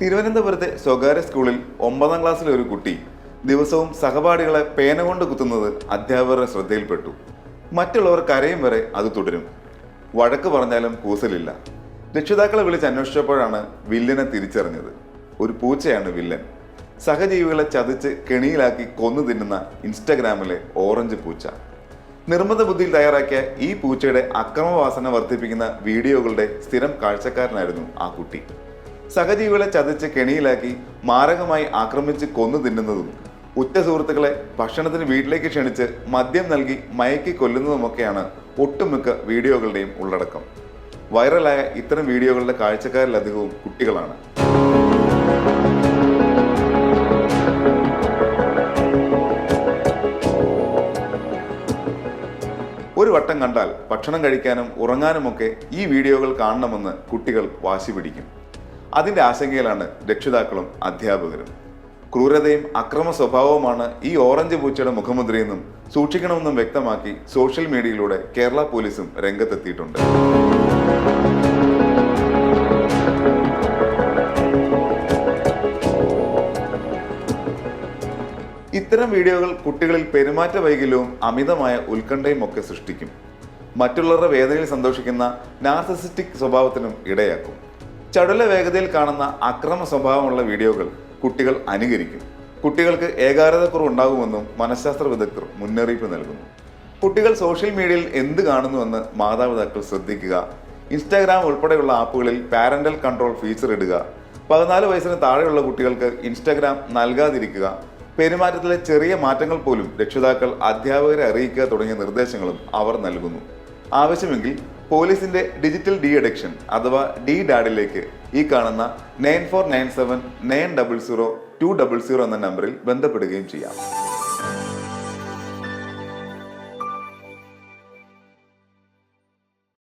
തിരുവനന്തപുരത്തെ സ്വകാര്യ സ്കൂളിൽ ഒമ്പതാം ക്ലാസ്സിലെ ഒരു കുട്ടി ദിവസവും സഹപാഠികളെ പേന കൊണ്ട് കുത്തുന്നത് അധ്യാപകരുടെ ശ്രദ്ധയിൽപ്പെട്ടു. മറ്റുള്ളവർ കരയും വരെ അത് തുടരും. വഴക്ക് പറഞ്ഞാലും കൂസലില്ല. രക്ഷിതാക്കളെ വിളിച്ച് അന്വേഷിച്ചപ്പോഴാണ് വില്ലനെ തിരിച്ചറിഞ്ഞത്. ഒരു പൂച്ചയാണ് വില്ലൻ. സഹജീവികളെ ചതിച്ച് കെണിയിലാക്കി കൊന്നു തിന്നുന്ന ഇൻസ്റ്റഗ്രാമിലെ ഓറഞ്ച് പൂച്ച. നിർമ്മിത ബുദ്ധിയിൽ തയ്യാറാക്കിയ ഈ പൂച്ചയുടെ അക്രമവാസന വർദ്ധിപ്പിക്കുന്ന വീഡിയോകളുടെ സ്ഥിരം കാഴ്ചക്കാരനായിരുന്നു ആ കുട്ടി. സഹജീവികളെ ചതിച്ച് കെണിയിലാക്കി മാരകമായി ആക്രമിച്ച് കൊന്നു തിന്നുന്നതും ഉറ്റ സുഹൃത്തുക്കളെ ഭക്ഷണത്തിന് വീട്ടിലേക്ക് ക്ഷണിച്ച് മദ്യം നൽകി മയക്കി കൊല്ലുന്നതുമൊക്കെയാണ് ഒട്ടുമിക്ക വീഡിയോകളുടെയും ഉള്ളടക്കം. വൈറലായ ഇത്തരം വീഡിയോകളുടെ കാഴ്ചക്കാരിലധികവും കുട്ടികളാണ്. ഒരു വട്ടം കണ്ടാൽ ഭക്ഷണം കഴിക്കാനും ഉറങ്ങാനുമൊക്കെ ഈ വീഡിയോകൾ കാണണമെന്ന് കുട്ടികൾ വാശി പിടിക്കും. അതിന്റെ ആശങ്കയിലാണ് രക്ഷിതാക്കളും അധ്യാപകരും. ക്രൂരതയും അക്രമ സ്വഭാവവുമാണ് ഈ ഓറഞ്ച് പൂച്ചയുടെ മുഖമുദ്രയെന്നും സൂക്ഷിക്കണമെന്നും വ്യക്തമാക്കി സോഷ്യൽ മീഡിയയിലൂടെ കേരള പോലീസും രംഗത്തെത്തിയിട്ടുണ്ട്. ഇത്തരം വീഡിയോകൾ കുട്ടികളിൽ പെരുമാറ്റ വൈകല്യവും അമിതമായ ഉത്കണ്ഠയും ഒക്കെ സൃഷ്ടിക്കും. മറ്റുള്ളവരുടെ വേദനയിൽ സന്തോഷിക്കുന്ന നാർസിസിസ്റ്റിക് സ്വഭാവത്തിനും ഇടയാക്കും. ചടുല വേഗതയിൽ കാണുന്ന അക്രമ സ്വഭാവമുള്ള വീഡിയോകൾ കുട്ടികൾ അനുകരിക്കും. കുട്ടികൾക്ക് ഏകാഗ്രതക്കുറവ് ഉണ്ടാകുമെന്നും മനഃശാസ്ത്ര വിദഗ്ധർ മുന്നറിയിപ്പ് നൽകുന്നു. കുട്ടികൾ സോഷ്യൽ മീഡിയയിൽ എന്ത് കാണുന്നുവെന്ന് മാതാപിതാക്കൾ ശ്രദ്ധിക്കുക. ഇൻസ്റ്റാഗ്രാം ഉൾപ്പെടെയുള്ള ആപ്പുകളിൽ പാരന്റൽ കൺട്രോൾ ഫീച്ചർ ഇടുക. പതിനാല് വയസ്സിന് താഴെയുള്ള കുട്ടികൾക്ക് ഇൻസ്റ്റാഗ്രാം നൽകാതിരിക്കുക. പെരുമാറ്റത്തിലെ ചെറിയ മാറ്റങ്ങൾ പോലും രക്ഷിതാക്കൾ അധ്യാപകരെ അറിയിക്കുക തുടങ്ങിയ നിർദ്ദേശങ്ങളും അവർ നൽകുന്നു. ആവശ്യമെങ്കിൽ പോലീസിന്റെ ഡിജിറ്റൽ ഡി അഡിക്ഷൻ അഥവാ ഡി ഡാഡിലേക്ക് ഈ കാണുന്ന nine four nine seven nine double zero two double zero എന്ന നമ്പറിൽ ബന്ധപ്പെടുകയും ചെയ്യാം.